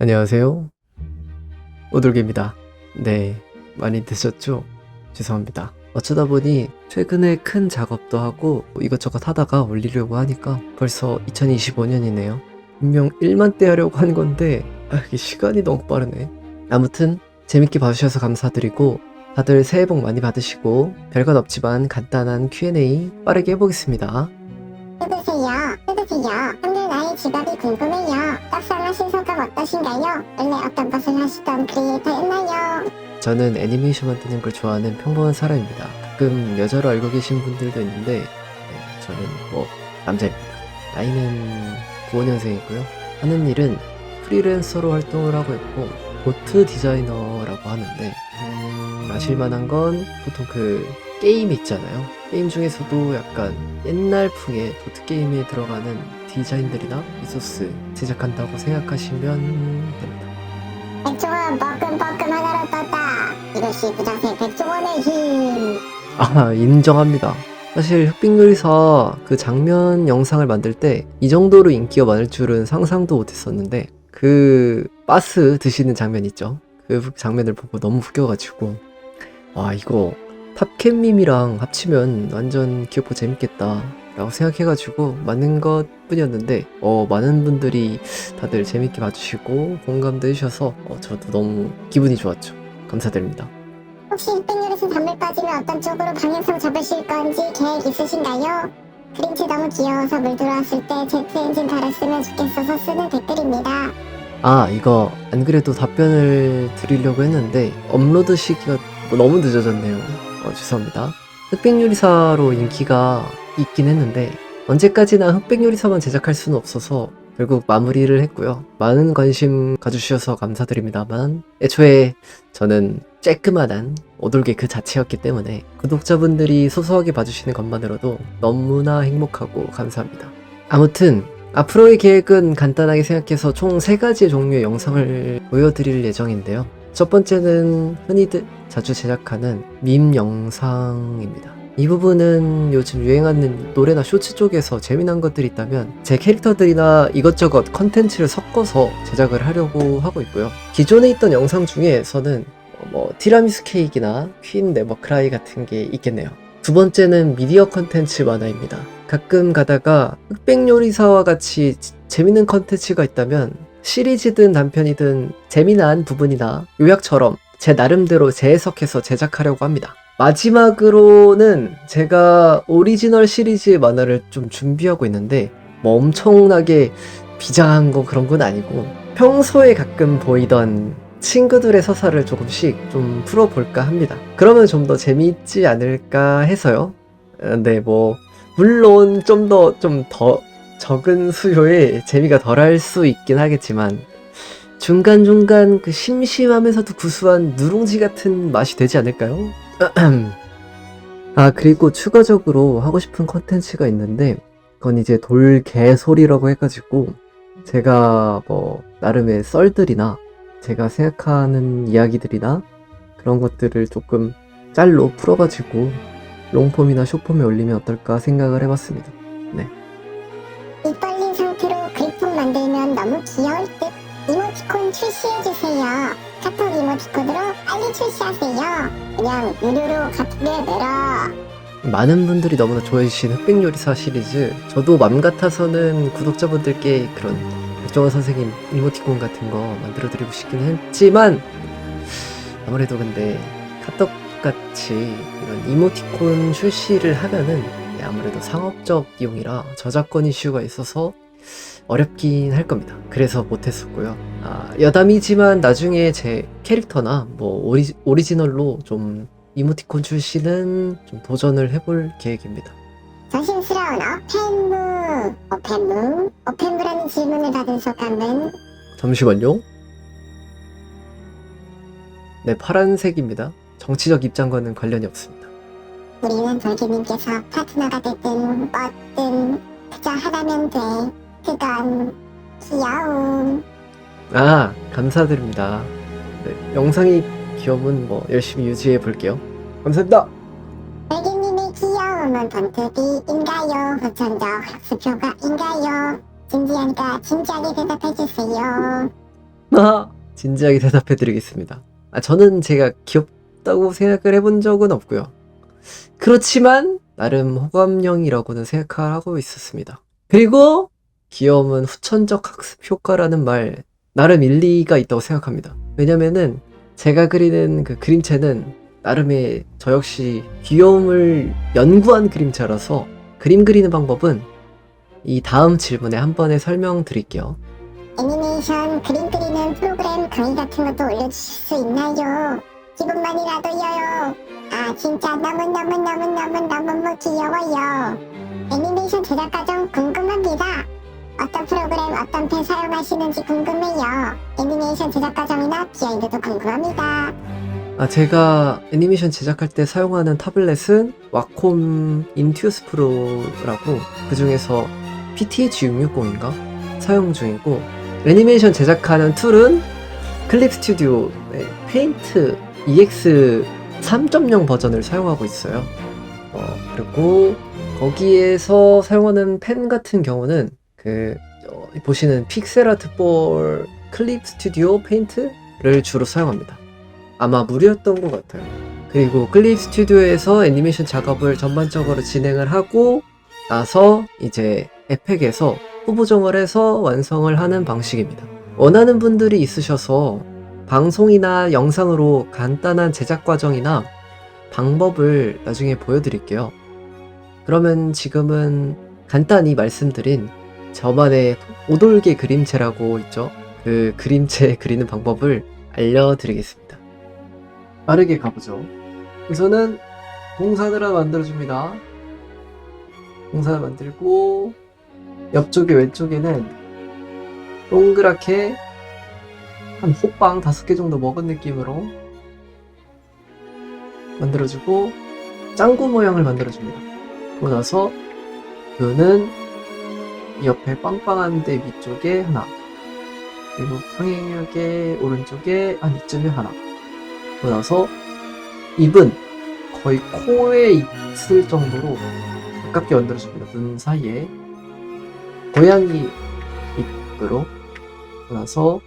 안녕하세요. 오돌개입니다. 네, 많이 드셨죠? 죄송합니다. 어쩌다 보니 최근에 큰 작업도 하고 이것저것 하다가 올리려고 하니까 벌써 2025년이네요. 분명 1만 대 하려고 한 건데 아, 이게 시간이 너무 빠르네. 아무튼 재밌게 봐주셔서 감사드리고 다들 새해 복 많이 받으시고 별건 없지만 간단한 Q&A 빠르게 해보겠습니다. 뜯으세요. 뜯으세요. 오늘 나의 직업이 궁금해요. 떡상하신 소감 어떠신가요? 원래 어떤 것을 하시던 크리에이터였나요? 저는 애니메이션 만드는 걸 좋아하는 평범한 사람입니다. 가끔 여자로 알고 계신 분들도 있는데 네, 저는 뭐 남자입니다. 나이는 95년생이고요. 하는 일은 프리랜서로 활동을 하고 있고 보트 디자이너라고 하는데 음, 아실만한 건 보통 그 게임 있잖아요. 게임 중에서도 약간 옛날 풍의 보트 게임에 들어가는 디자인들이나 리소스 제작한다고 생각하시면 됩니다. 백종원 뻐끔뻐끔 하나로 떴다. 이것이 부장생 백종원의 힘. 아, 인정합니다. 사실 흑백요리사 그 장면 영상을 만들 때 이 정도로 인기가 많을 줄은 상상도 못했었는데 그 바스 드시는 장면 있죠. 그 장면을 보고 너무 웃겨가지고 와 이거 팝캠밈이랑 합치면 완전 귀엽고 재밌겠다 라고 생각해가지고 만든 것 뿐이었는데 어, 많은 분들이 다들 재밌게 봐주시고 공감도 해주셔서 어, 저도 너무 기분이 좋았죠. 감사드립니다. 혹시 흑백요리사 단물 빠지면 어떤 쪽으로 방향성 잡으실 건지 계획 있으신가요? 그림체 너무 귀여워서 물 들어왔을 때 제트 엔진 달았으면 좋겠어서 쓰는 댓글입니다. 아, 이거 안 그래도 답변을 드리려고 했는데 업로드 시기가 뭐 너무 늦어졌네요. 어, 죄송합니다. 흑백 요리사로 인기가 있긴 했는데 언제까지나 흑백 요리사만 제작할 수는 없어서 결국 마무리를 했고요. 많은 관심 가주셔서 감사드립니다만 애초에 저는 쬐끄만한 오돌개 그 자체였기 때문에 구독자분들이 소소하게 봐주시는 것만으로도 너무나 행복하고 감사합니다. 아무튼 앞으로의 계획은 간단하게 생각해서 총세 가지 종류의 영상을 보여드릴 예정인데요. 첫 번째는 흔히들 자주 제작하는 밈 영상입니다. 이 부분은 요즘 유행하는 노래나 쇼츠 쪽에서 재미난 것들이 있다면 제 캐릭터들이나 이것저것 컨텐츠를 섞어서 제작을 하려고 하고 있고요. 기존에 있던 영상 중에서는 뭐 티라미수 케이크나 퀸 네버크라이 같은 게 있겠네요. 두 번째는 미디어 컨텐츠 만화입니다. 가끔 가다가 흑백 요리사와 같이 지- 재밌는 컨텐츠가 있다면 시리즈든 단편이든 재미난 부분이나 요약처럼 제 나름대로 재해석해서 제작하려고 합니다. 마지막으로는 제가 오리지널 시리즈 만화를 좀 준비하고 있는데 뭐 엄청나게 비장한 거 그런 건 아니고 평소에 가끔 보이던 친구들의 서사를 조금씩 좀 풀어볼까 합니다. 그러면 좀 더 재미있지 않을까 해서요. 어, 네, 뭐 물론 좀 더 좀더 적은 수요에 재미가 덜할 수 있긴 하겠지만 중간중간 그 심심하면서도 구수한 누룽지 같은 맛이 되지 않을까요? 아 그리고 추가적으로 하고 싶은 컨텐츠가 있는데 그건 이제 돌개소리라고 해가지고 제가 뭐 나름의 썰들이나 제가 생각하는 이야기들이나 그런 것들을 조금 짤로 풀어가지고 롱폼이나 쇼폼에 올리면 어떨까 생각을 해봤습니다. 입 벌린 상태로 그리폰 만들면 너무 귀여울 듯. 이모티콘 출시해주세요. 카톡 이모티콘으로 빨리 출시하세요. 그냥 무료로 카톡을 늘어. 많은 분들이 너무나 좋아해주신 흑백요리사 시리즈 저도 맘 같아서는 구독자분들께 그런 백종원 선생님 이모티콘 같은 거 만들어드리고 싶긴 했지만 아무래도 근데 카톡같이 이런 이모티콘 출시를 하면은 네, 아무래도 상업적 이용이라 저작권 이슈가 있어서 어렵긴 할 겁니다. 그래서 못했었고요. 아, 여담이지만 나중에 제 캐릭터나 뭐 오리, 오리지널로 좀 이모티콘 출시는 좀 도전을 해볼 계획입니다. 조심스러운 어펜무. 어펜무? 어펜무라는 질문을 받은 소감은 잠시만요. 네, 파란색입니다. 정치적 입장과는 관련이 없습니다. 우리는 돌개님께서 파트너가 됐든 뭐든 그저 하라면 돼. 그건 귀여움. 아, 감사드립니다. 네, 영상이 귀여우면 뭐 열심히 유지해 볼게요. 감사합니다. 돌개님의 귀여움은 번트비인가요? 후천적 학습효과인가요? 진지하니까 진지하게 대답해주세요. 아, 진지하게 대답해 드리겠습니다. 아, 저는 제가 귀엽다고 생각을 해본 적은 없고요. 그렇지만 나름 호감형이라고는 생각하고 있었습니다. 그리고 귀여움은 후천적 학습 효과라는 말 나름 일리가 있다고 생각합니다. 왜냐면은 제가 그리는 그 그림체는 나름의 저 역시 귀여움을 연구한 그림체라서 그림 그리는 방법은 이 다음 질문에 한 번에 설명드릴게요. 애니메이션 그림 그리는 프로그램 강의 같은 것도 올려주실 수 있나요? 기분만이라도요. 아 진짜 너무너무너무너무너무 귀여워요. 애니메이션 제작 과정 궁금합니다. 어떤 프로그램 어떤 펜 사용하시는지 궁금해요. 애니메이션 제작 과정이나 비하인드도 궁금합니다. 아, 제가 애니메이션 제작할 때 사용하는 타블렛은 와콤 인투스 프로라고 그 중에서 PTH660인가 사용 중이고 애니메이션 제작하는 툴은 클립 스튜디오의 페인트 EX 3.0 버전을 사용하고 있어요. 어, 그리고 거기에서 사용하는 펜 같은 경우는 그 어, 보시는 픽셀아트 4 클립 스튜디오 페인트를 주로 사용합니다. 아마 무료였던 것 같아요. 그리고 클립 스튜디오에서 애니메이션 작업을 전반적으로 진행을 하고 나서 이제 에펙에서 후보정을 해서 완성을 하는 방식입니다. 원하는 분들이 있으셔서 방송이나 영상으로 간단한 제작 과정이나 방법을 나중에 보여드릴게요. 그러면 지금은 간단히 말씀드린 저만의 오돌개 그림체라고 있죠. 그 그림체 그리는 방법을 알려드리겠습니다. 빠르게 가보죠. 우선은 동산을 하나 만들어줍니다. 동산을 만들고 옆쪽에 왼쪽에는 동그랗게 한 호빵 다섯 개 정도 먹은 느낌으로 만들어주고 짱구 모양을 만들어줍니다. 그러고 나서 그는 옆에 빵빵한 데 위쪽에 하나 그리고 평행하게 오른쪽에 한 이쯤에 하나 그러고 나서 입은 거의 코에 있을 정도로 가깝게 만들어줍니다. 눈 사이에 고양이 입으로 그러고 나서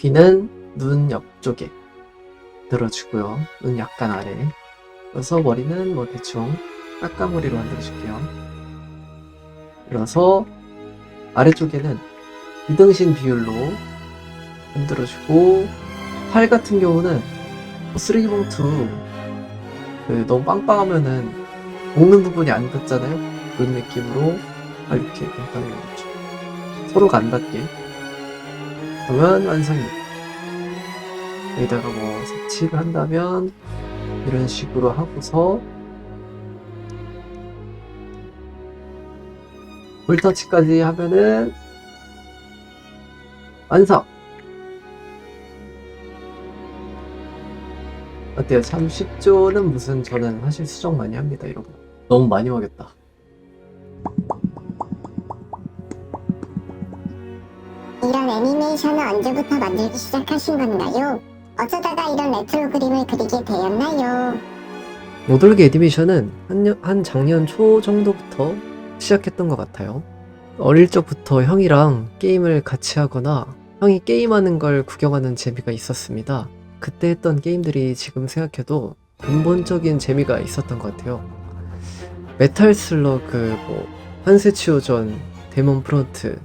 귀는 눈 옆쪽에 들어주고요. 눈 약간 아래 그래서 머리는 뭐 대충 까까머리로 만들어줄게요. 그래서 아래쪽에는 이등신 비율로 만들어주고 팔 같은 경우는 쓰레기 봉투 그 너무 빵빵하면은 먹는 부분이 안 닿잖아요 그런 느낌으로 아, 이렇게 만들죠 서로가 안 닿게 그러면 완성입니다 여기다가 뭐 색칠을 한다면 이런 식으로 하고서 볼터치까지 하면은 완성! 어때요? 참 쉽죠는 무슨 저는 사실 수정 많이 합니다 거 너무 많이 하겠다 애니메이션을 언제부터 만들기 시작하신 건가요? 어쩌다가 이런 레트로 그림을 그리게 되었나요? 모돌게 애니메이션은 한, 년- 한 작년 초 정도부터 시작했던 것 같아요 어릴 적부터 형이랑 게임을 같이 하거나 형이 게임하는 걸 구경하는 재미가 있었습니다 그때 했던 게임들이 지금 생각해도 근본적인 재미가 있었던 것 같아요 메탈 슬러그, 뭐 환세치오전, 데몬 프론트,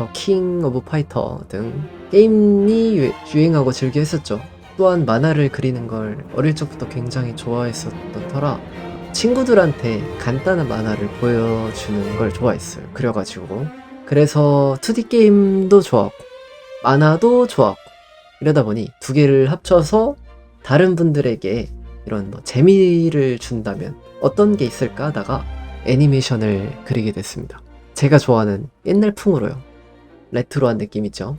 더킹 오브 파이터 등 게임이 유- 유행하고 즐겨 했었죠. 또한 만화를 그리는 걸 어릴 적부터 굉장히 좋아했었던 터라 친구들한테 간단한 만화를 보여주는 걸 좋아했어요. 그려가지고. 그래서 2D 게임도 좋아하고, 만화도 좋아하고, 이러다 보니 두 개를 합쳐서 다른 분들에게 이런 뭐 재미를 준다면 어떤 게 있을까 하다가 애니메이션을 그리게 됐습니다. 제가 좋아하는 옛날 풍으로요. 레트로한 느낌이죠.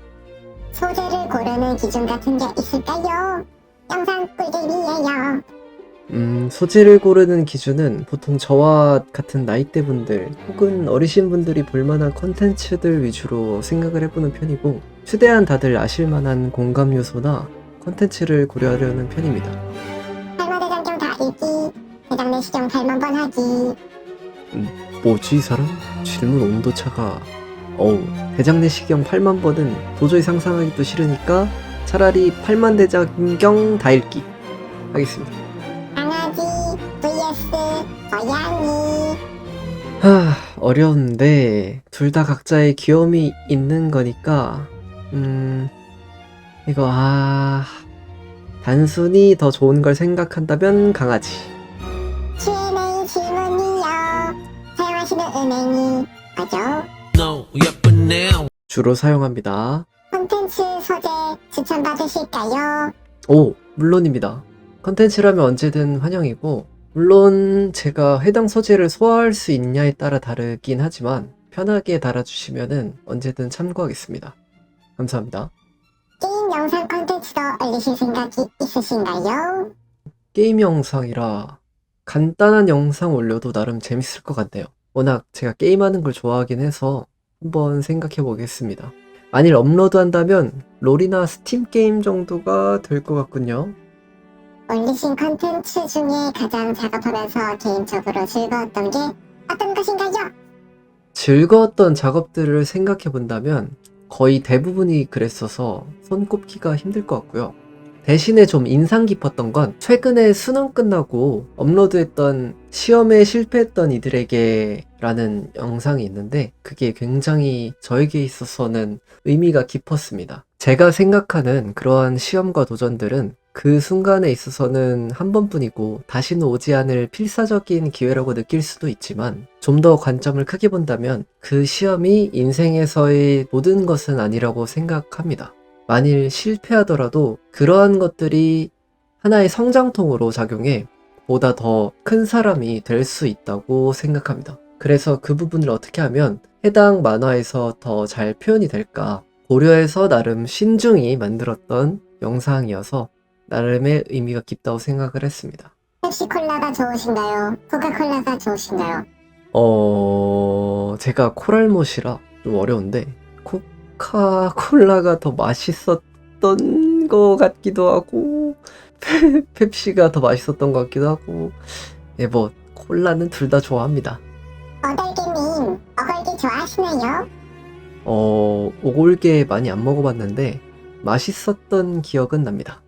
소재를 고르는 기준 같은 게 있을까요? 영상 꿀잼이에요. 음, 소재를 고르는 기준은 보통 저와 같은 나이대 분들 혹은 어리신 분들이 볼만한 컨텐츠들 위주로 생각을 해보는 편이고 최대한 다들 아실만한 공감 요소나 컨텐츠를 고려하려는 편입니다. 할머대장경 다 읽기, 대장내 시경 8만 번 하기. 뭐지 이 사람? 질문 온도차가 어우, 대장내시경 8만 번은 도저히 상상하기도 싫으니까 차라리 8만 대장경 다 읽기 하겠습니다. 강아지 vs 고양이 하, 어려운데 둘 다 각자의 귀여움이 있는 거니까 음 이거 아 단순히 더 좋은 걸 생각한다면 강아지 Q&A 질문이요 사용하시는 은행이 뭐죠? 주로 사용합니다. 콘텐츠 소재 추천받으실까요? 오 물론입니다. 컨텐츠라면 언제든 환영이고 물론 제가 해당 소재를 소화할 수 있냐에 따라 다르긴 하지만 편하게 달아주시면은 언제든 참고하겠습니다. 감사합니다. 게임 영상 콘텐츠도 올리실 생각이 있으신가요? 게임 영상이라 간단한 영상 올려도 나름 재밌을 것 같네요. 워낙 제가 게임하는 걸 좋아하긴 해서 한번 생각해 보겠습니다. 만일 업로드 한다면 롤이나 스팀 게임 정도가 될 것 같군요. 올리신 콘텐츠 중에 가장 작업하면서 개인적으로 즐거웠던 게 어떤 것인가요? 즐거웠던 작업들을 생각해 본다면 거의 대부분이 그랬어서 손꼽기가 힘들 것 같고요. 대신에 좀 인상 깊었던 건 최근에 수능 끝나고 업로드했던 시험에 실패했던 이들에게 라는 영상이 있는데 그게 굉장히 저에게 있어서는 의미가 깊었습니다. 제가 생각하는 그러한 시험과 도전들은 그 순간에 있어서는 한 번뿐이고 다시는 오지 않을 필사적인 기회라고 느낄 수도 있지만 좀 더 관점을 크게 본다면 그 시험이 인생에서의 모든 것은 아니라고 생각합니다. 만일 실패하더라도 그러한 것들이 하나의 성장통으로 작용해 보다 더 큰 사람이 될 수 있다고 생각합니다. 그래서 그 부분을 어떻게 하면 해당 만화에서 더 잘 표현이 될까 고려해서 나름 신중히 만들었던 영상이어서 나름의 의미가 깊다고 생각을 했습니다. 펩시콜라가 좋으신가요? 코카콜라가 좋으신가요? 어, 제가 코랄못이라 좀 어려운데, 코 카콜라가 더 맛있었던 것 같기도 하고, 페- 펩시가 더 맛있었던 것 같기도 하고, 예, 뭐, 콜라는 둘 다 좋아합니다. 어덜개님 어걸개 좋아하시나요? 어, 오골계 많이 안 먹어봤는데, 맛있었던 기억은 납니다.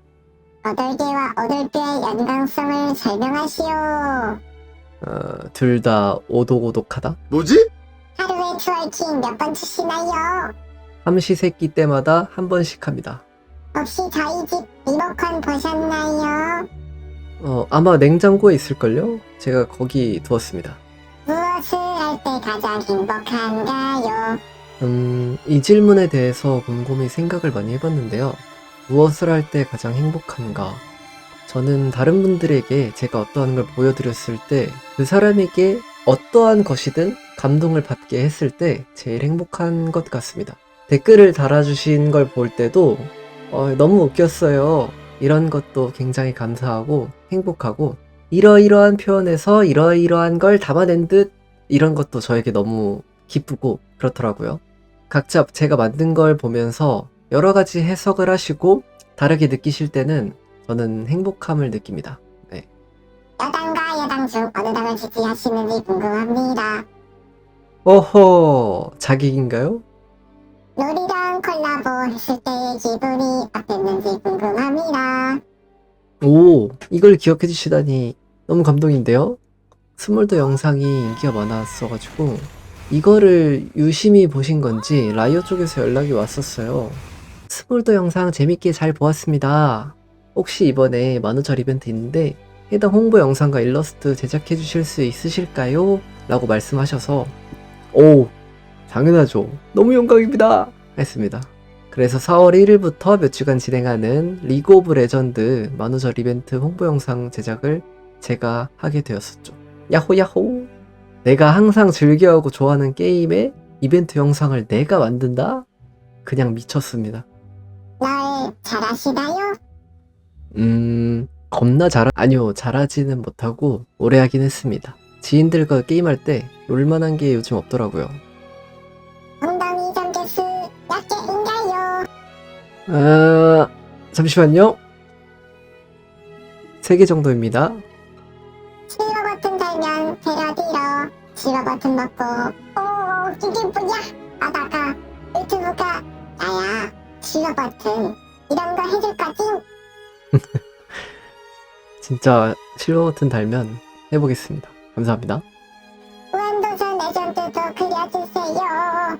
어덜개와 어덜뼈의 연관성을 설명하시오 어, 둘 다 오독오독하다? 뭐지? 하루에 트월킹 몇 번 치시나요? 함시세끼 때마다 한 번씩 합니다. 혹시 저희 집 리모컨 보셨나요? 어, 아마 냉장고에 있을걸요? 제가 거기 두었습니다. 무엇을 할 때 가장 행복한가요? 음, 이 질문에 대해서 곰곰이 생각을 많이 해봤는데요. 무엇을 할 때 가장 행복한가? 저는 다른 분들에게 제가 어떠한 걸 보여드렸을 때 그 사람에게 어떠한 것이든 감동을 받게 했을 때 제일 행복한 것 같습니다. 댓글을 달아주신 걸 볼 때도 어, 너무 웃겼어요. 이런 것도 굉장히 감사하고 행복하고 이러이러한 표현에서 이러이러한 걸 담아낸 듯 이런 것도 저에게 너무 기쁘고 그렇더라고요. 각자 제가 만든 걸 보면서 여러 가지 해석을 하시고 다르게 느끼실 때는 저는 행복함을 느낍니다. 네. 여당과 여당 중 어느 당을 지지하시는지 궁금합니다. 어허, 자객인가요? 놀이랑 콜라보 했을 때의 기분이 어땠는지 궁금합니다. 오, 이걸 기억해 주시다니 너무 감동인데요? 스몰더 영상이 인기가 많았어가지고 이거를 유심히 보신 건지 라이어 쪽에서 연락이 왔었어요. 스몰더 영상 재밌게 잘 보았습니다. 혹시 이번에 만우절 이벤트 있는데 해당 홍보 영상과 일러스트 제작해 주실 수 있으실까요? 라고 말씀하셔서 오, 당연하죠. 너무 영광입니다. 했습니다. 그래서 4월 1일부터 몇 주간 진행하는 리그 오브 레전드 만우절 이벤트 홍보 영상 제작을 제가 하게 되었었죠. 야호 야호. 내가 항상 즐겨하고 좋아하는 게임의 이벤트 영상을 내가 만든다? 그냥 미쳤습니다. 널 잘하시나요? 음, 겁나 잘, 아니요, 잘하지는 못하고 오래 하긴 했습니다. 지인들과 게임할 때 롤만한 게 요즘 없더라고요. 아, 잠시만요. 3개 정도입니다. 실버 버튼 달면 패러디로 실버 버튼 먹고 오 이게 뭐야? 하다가 유튜브가 나야 지워 버튼 이런 거 해줄 거지? 진짜 실버 버튼 달면 해보겠습니다. 감사합니다. 무한도전 레전드도 그려주세요.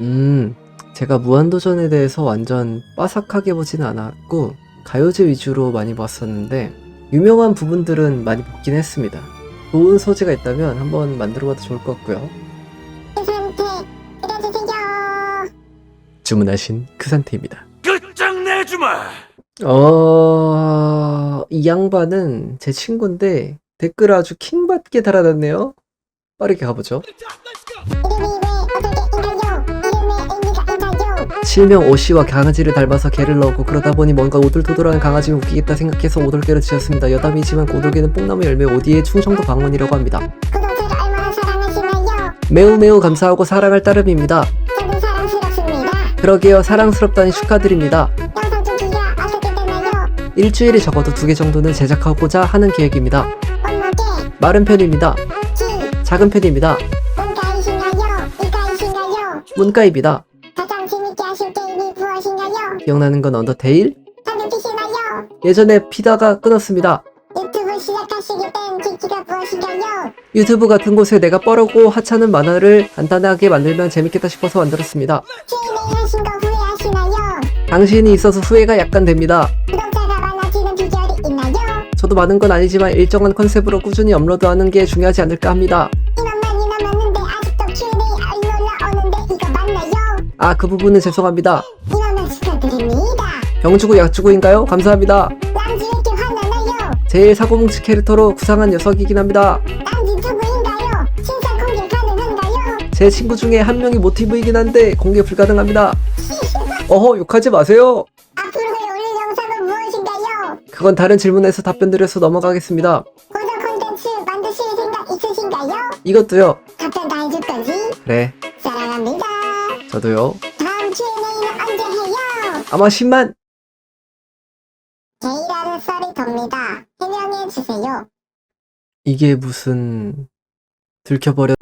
음, 제가 무한도전에 대해서 완전 빠삭하게 보진 않았고, 가요제 위주로 많이 봤었는데, 유명한 부분들은 많이 보긴 했습니다. 좋은 소재가 있다면 한번 만들어봐도 좋을 것 같고요. 주문하신 그 상태입니다. 끝장내주마! 어, 이 양반은 제 친구인데 댓글 아주 킹받게 달아놨네요. 빠르게 가보죠. 실명 오씨와 강아지를 닮아서 개를 넣고 그러다 보니 뭔가 오돌토돌한 강아지면 웃기겠다 생각해서 오돌개를 지었습니다. 여담이지만 그 오돌개는 뽕나무 열매 오디의 충청도 방언이라고 합니다. 구독자를 얼마나 사랑하시나요? 매우 매우 감사하고 사랑할 따름입니다. 저도 사랑스럽습니다. 그러게요 사랑스럽다니 축하드립니다. 영상 주기가 어떻게 되나요? 일주일에 적어도 두 개 정도는 제작하고자 하는 계획입니다. 엄마게 마른 편입니다. 기 작은 편입니다. 뭔가이신가요? 이가이신가요? 문가입니다. 기억나는 건 언더테일? 예전에 피다가 끊었습니다. 유튜브 시작하시게 된 계기가 무엇인가요? 유튜브 같은 곳에 내가 뻐르고 하찮은 만화를 간단하게 만들면 재밌겠다 싶어서 만들었습니다. 하신 거 후회하시나요? 당신이 있어서 후회가 약간 됩니다. 구독자가 많아지는 비결이 있나요? 저도 많은 건 아니지만 일정한 컨셉으로 꾸준히 업로드하는 게 중요하지 않을까 합니다. 인원만이 남았는데 아직도 Q&A 안 올라오는데 이거 맞나요? 아, 그 부분은 죄송합니다. 축하드립니다. 병주고 약주고인가요? 감사합니다. 남지 왜 이렇게 화나나요? 제일 사고뭉치 캐릭터로 구상한 녀석이긴 합니다. 남지 누구인가요? 신상 공개 가능한가요? 제 친구 중에 한 명이 모티브이긴 한데 공개 불가능합니다. 어허, 욕하지 마세요. 앞으로 올릴 영상은 무엇인가요? 그건 다른 질문에서 답변 드려서 넘어가겠습니다. 고정 콘텐츠 만드실 생각 있으신가요? 이것도요. 답변 다 해줄 거지? 그래, 사랑합니다. 저도요. 다음 해요? 아마 10만? 제이라는 썰이 돕니다. 해명해 주세요. 이게 무슨 들켜버려